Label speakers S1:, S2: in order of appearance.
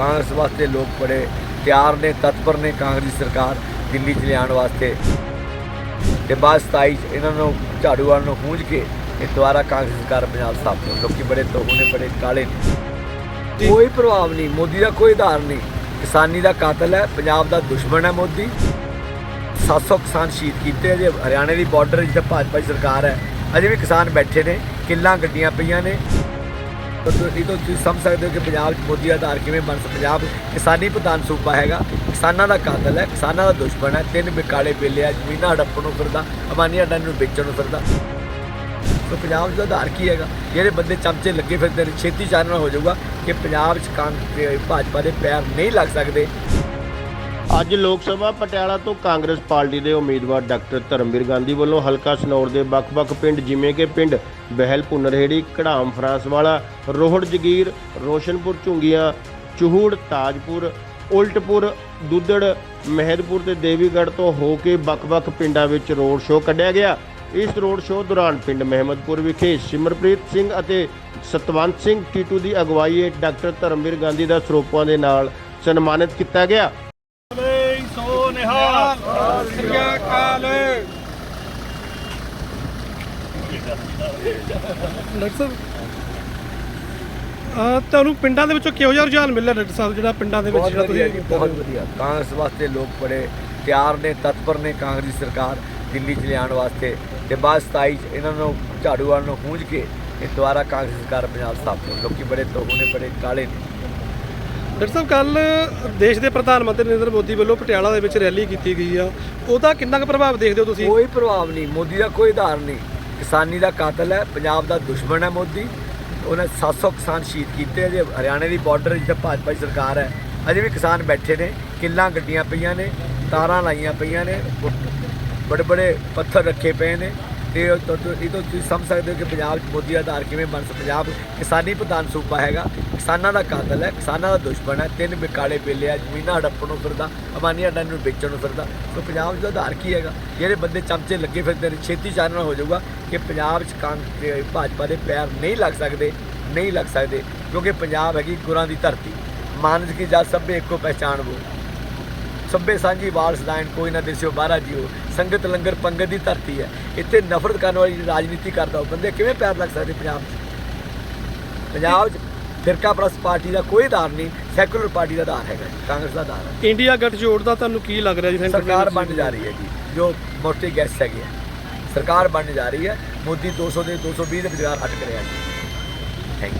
S1: ਕਾਂਗਰਸ ਵਾਸਤੇ ਲੋਕ ਬੜੇ ਤਿਆਰ ਨੇ, ਤਤਪਰ ਨੇ ਕਾਂਗਰਸ ਸਰਕਾਰ ਦਿੱਲੀ 'ਚ ਲਿਆਉਣ ਵਾਸਤੇ। ਤੇ ਬਾਅਦ 27 'ਚ ਇਹਨਾਂ ਨੂੰ ਝਾੜੂ ਨੂੰ ਖੂੰਝ ਕੇ ਇਹ ਦੁਬਾਰਾ ਕਾਂਗਰਸ ਸਰਕਾਰ ਪੰਜਾਬ ਸਥਾਪਿਤ ਲੋਕੀ ਬੜੇ ਤੋਹੂ ਨੇ, ਬੜੇ ਕਾਲੇ ਨੇ। ਕੋਈ ਪ੍ਰਭਾਵ ਨਹੀਂ, ਮੋਦੀ ਦਾ ਕੋਈ ਆਧਾਰ ਨਹੀਂ। ਕਿਸਾਨੀ ਦਾ ਕਾਤਲ ਹੈ, ਪੰਜਾਬ ਦਾ ਦੁਸ਼ਮਣ ਹੈ ਮੋਦੀ। 700 ਕਿਸਾਨ ਸ਼ਹੀਦ ਕੀਤੇ ਜੇ ਹਰਿਆਣੇ ਦੀ ਬਾਰਡਰ ਜਿੱਥੇ ਭਾਜਪਾ ਦੀ ਸਰਕਾਰ ਹੈ। ਅਜੇ ਵੀ ਕਿਸਾਨ ਬੈਠੇ ਨੇ, ਕਿੱਲਾਂ ਗੱਡੀਆਂ ਪਈਆਂ ਨੇ। ਤੁਸੀਂ ਤੋਂ ਤੁਸੀਂ ਸਮਝ ਸਕਦੇ ਹੋ ਕਿ ਪੰਜਾਬ 'ਚ ਮੋਦੀ ਦਾ ਆਧਾਰ ਕਿਵੇਂ ਬਣ ਸਕਦਾ। ਪੰਜਾਬ ਕਿਸਾਨੀ ਪ੍ਰਧਾਨ ਸੂਬਾ ਹੈਗਾ, ਕਿਸਾਨਾਂ ਦਾ ਕਾਤਲ ਹੈ, ਕਿਸਾਨਾਂ ਦਾ ਦੁਸ਼ਮਣ ਹੈ, ਤਿੰਨ ਬਿਕਾਲੇ ਬੇਲੇ ਆ, ਜ਼ਮੀਨਾਂ ਹੜੱਪਣ ਨੂੰ ਫਿਰਦਾ ਅਮਾਨੀਆਂ ਡਾਂ ਨੂੰ ਵੇਚਣ ਨੂੰ ਫਿਰਦਾ। ਤਾਂ ਪੰਜਾਬ ਦਾ ਆਧਾਰ ਕੀ ਹੈਗਾ? ਜਿਹੜੇ ਬੰਦੇ ਚਮਚੇ ਲੱਗੇ ਫਿਰਦੇ ਨੇ, ਛੇਤੀ ਚਾਨਣਾ ਹੋ ਜਾਊਗਾ ਕਿ ਪੰਜਾਬ 'ਚ ਕਾਂਗਰਸ ਭਾਜਪਾ ਦੇ ਪੈਰ ਨਹੀਂ ਲੱਗ ਸਕਦੇ।
S2: ਅੱਜ ਲੋਕ ਸਭਾ ਪਟਿਆਲਾ ਤੋਂ ਕਾਂਗਰਸ ਪਾਰਟੀ ਦੇ ਉਮੀਦਵਾਰ ਡਾਕਟਰ ਧਰਮਵੀਰ ਗਾਂਧੀ ਵੱਲੋਂ ਹਲਕਾ ਸਨੌਰ ਦੇ ਵੱਖ-ਵੱਖ ਪਿੰਡ, ਜਿਵੇਂ ਕਿ ਪਿੰਡ ਬਹਿਲ ਪੁਨਰਹੇੜੀ ਕਢਾਮ ਫਰਾਂਸਵਾਲਾ, ਰੋਹੜ ਜਗੀਰ, ਰੋਸ਼ਨਪੁਰ ਝੁੰਗੀਆਂ, ਚੂਹੜ ਤਾਜਪੁਰ, ਉਲਟਪੁਰ ਦੁੱਧੜ ਮਹਿਦਪੁਰ ਤੇ ਦੇਵੀਗੜ੍ਹ ਤੋਂ ਹੋ ਕੇ ਵੱਖ-ਵੱਖ ਪਿੰਡਾਂ ਵਿੱਚ ਰੋਡ ਸ਼ੋਅ ਕੱਢਿਆ ਗਿਆ। ਇਸ ਰੋਡ ਸ਼ੋਅ ਦੌਰਾਨ ਪਿੰਡ ਮਹਿਮਦਪੁਰ ਵਿਖੇ ਸਿਮਰਪ੍ਰੀਤ ਸਿੰਘ ਅਤੇ ਸਤਵੰਤ ਸਿੰਘ ਟੀਟੂ ਦੀ ਅਗਵਾਈ ਹੇਠ ਡਾਕਟਰ ਧਰਮਵੀਰ ਗਾਂਧੀ ਦਾ ਸਰੋਪਾਂ ਦੇ ਨਾਲ ਸਨਮਾਨਿਤ ਕੀਤਾ ਗਿਆ।
S3: ਨਿਹਾਲ ਸ੍ਰੀ ਅਕਾਲ
S4: ਡਾਕਟਰ ਸਾਹਿਬ ਅਹ ਤੁਹਾਨੂੰ ਪਿੰਡਾਂ ਦੇ ਵਿੱਚੋਂ ਕਿਹੋ ਜਿਹਾ ਰੁਝਾਨ ਮਿਲਿਆ ਡਾਕਟਰ ਸਾਹਿਬ ਜਿਹੜਾ ਪਿੰਡਾਂ ਦੇ ਵਿੱਚ
S1: ਬਹੁਤ
S4: ਜਿਹੜਾ
S1: ਵਧੀਆ ਜੀ
S4: ਤੁਸੀਂ
S1: ਬਹੁਤ ਵਧੀਆ। ਕਾਂਗਰਸ ਵਾਸਤੇ ਲੋਕ ਬੜੇ ਤਿਆਰ ਨੇ ਤਤਪਰ ਨੇ ਕਾਂਗਰਸ ਸਰਕਾਰ ਦਿੱਲੀ 'ਚ ਲਿਆਉਣ ਵਾਸਤੇ। ਤੇ ਬਾਅਦ 27 'ਚ ਇਹਨਾਂ ਨੂੰ ਝਾੜੂ ਵਾਲ ਨੂੰ ਪੂੰਝ ਕੇ ਇਹ ਦੁਬਾਰਾ ਕਾਂਗਰਸ ਸਰਕਾਰ ਪੰਜਾਬ ਸਥਾਪਿਤ ਲੋਕੀ ਬੜੇ ਤੋਹੂ ਨੇ ਬੜੇ ਕਾਲੇ ਨੇ।
S4: ਡਾਕਟਰ ਸਾਹਿਬ ਕੱਲ ਦੇਸ਼ ਦੇ ਪ੍ਰਧਾਨ ਮੰਤਰੀ ਨਰਿੰਦਰ ਮੋਦੀ ਵੱਲੋਂ ਪਟਿਆਲਾ ਦੇ ਵਿੱਚ ਰੈਲੀ ਕੀਤੀ ਗਈ ਆ। ਉਹਦਾ ਕਿੰਨਾ ਕੁ ਪ੍ਰਭਾਵ ਦੇਖਦੇ ਹੋ ਤੁਸੀਂ?
S1: ਕੋਈ ਪ੍ਰਭਾਵ ਨਹੀਂ। ਮੋਦੀ ਦਾ ਕੋਈ ਆਧਾਰ ਨਹੀਂ। ਕਿਸਾਨੀ ਦਾ ਕਾਤਲ ਹੈ, ਪੰਜਾਬ ਦਾ ਦੁਸ਼ਮਣ ਹੈ ਮੋਦੀ। ਉਹਨੇ 700 ਕਿਸਾਨ ਸ਼ਹੀਦ ਕੀਤੇ ਜੇ ਹਰਿਆਣੇ ਦੀ ਬਾਰਡਰ ਜਿੱਥੇ ਭਾਜਪਾ ਦੀ ਸਰਕਾਰ ਹੈ। ਅਜੇ ਵੀ ਕਿਸਾਨ ਬੈਠੇ ਨੇ। ਕਿੱਲਾਂ ਗੱਡੀਆਂ ਪਈਆਂ ਨੇ, ਤਾਰਾਂ ਲਾਈਆਂ ਪਈਆਂ ਨੇ। ਬੜੇ ਬੜੇ ਪੱਥਰ ਰੱਖੇ ਪਏ ਨੇ। ਤੇ ਇਹ ਤੋਂ ਇਹ ਤੋਂ ਤੁਸੀਂ ਸਮਝ ਸਕਦੇ ਹੋ ਕਿ ਪੰਜਾਬ 'ਚ ਮੋਦੀ ਦਾ ਆਧਾਰ ਕਿਵੇਂ ਬਣ ਸਕਦਾ। ਪੰਜਾਬ ਕਿਸਾਨੀ ਪ੍ਰਧਾਨ ਸੂਬਾ ਹੈਗਾ। ਕਿਸਾਨਾਂ ਦਾ ਕਾਤਲ ਹੈ, ਕਿਸਾਨਾਂ ਦਾ ਦੁਸ਼ਮਣ ਹੈ। ਤਿੰਨ ਬਿਕਾਲੇ ਬੇਲੇ ਆ, ਜ਼ਮੀਨਾਂ ਹੜੱਪਣ ਨੂੰ ਫਿਰਦਾ ਅਮਾਨੀਆਂ ਡਾਂ ਨੂੰ ਵੇਚਣ ਨੂੰ ਫਿਰਦਾ। ਸੋ ਪੰਜਾਬ ਦਾ ਆਧਾਰ ਕੀ ਹੈਗਾ? ਜਿਹੜੇ ਬੰਦੇ ਚਮਚੇ ਲੱਗੇ ਫਿਰਦੇ ਨੇ, ਛੇਤੀ ਚਾਨਣਾ ਹੋ ਜਾਊਗਾ ਕਿ ਪੰਜਾਬ 'ਚ ਕਾਂਗਰਸ ਭਾਜਪਾ ਦੇ ਪੈਰ ਨਹੀਂ ਲੱਗ ਸਕਦੇ, ਨਹੀਂ ਲੱਗ ਸਕਦੇ, ਕਿਉਂਕਿ ਪੰਜਾਬ ਹੈਗੀ ਗੁਰਾਂ ਦੀ ਧਰਤੀ। ਮਾਨਸ ਕੀ ਜਾ ਸਭੇ ਇੱਕੋ ਪਹਿਚਾਣ ਵੋ। ਸਭੇ ਸਾਂਝੀ ਵਾਲ ਸਦਾਇਨ ਕੋਈ ਨਾ ਦਿਸਿਓ ਬਾਹਰਾ ਜੀਓ ਸੰਗਤ ਲੰਗਰ ਪੰਗਤ ਦੀ ਧਰਤੀ ਹੈ। ਇੱਥੇ ਨਫ਼ਰਤ ਕਰਨ ਵਾਲੀ ਰਾਜਨੀਤੀ ਕਰਦਾ ਉਹ ਬੰਦੇ ਕਿਵੇਂ ਪੈਰ ਲੱਗ ਸਕਦੇ ਪੰਜਾਬ 'ਚ? ਪੰਜਾਬ 'ਚ ਫਿਰਕਾ ਪ੍ਰਸਤ ਪਾਰਟੀ ਦਾ ਕੋਈ ਆਧਾਰ ਨਹੀਂ ਸੈਕੂਲਰ ਪਾਰਟੀ ਦਾ ਆਧਾਰ ਹੈਗਾ ਕਾਂਗਰਸ ਦਾ ਆਧਾਰ ਹੈ।
S4: ਇੰਡੀਆ ਗੱਠਜੋੜ ਦਾ ਤੁਹਾਨੂੰ ਕੀ ਲੱਗ ਰਿਹਾ ਜੀ?
S1: ਸਰਕਾਰ? ਬਣਨ ਜਾ ਰਹੀ ਹੈ ਜੀ ਜੋ ਮੋਟੇ ਗੈਸ ਹੈਗੇ ਆ। ਸਰਕਾਰ ਬਣਨ ਜਾ ਰਹੀ ਹੈ। ਮੋਦੀ 200 ਦੇ 220 ਦੇ ਵਿਚਕਾਰ ਹਟ ਕਰਿਆ ਜੀ। Thank you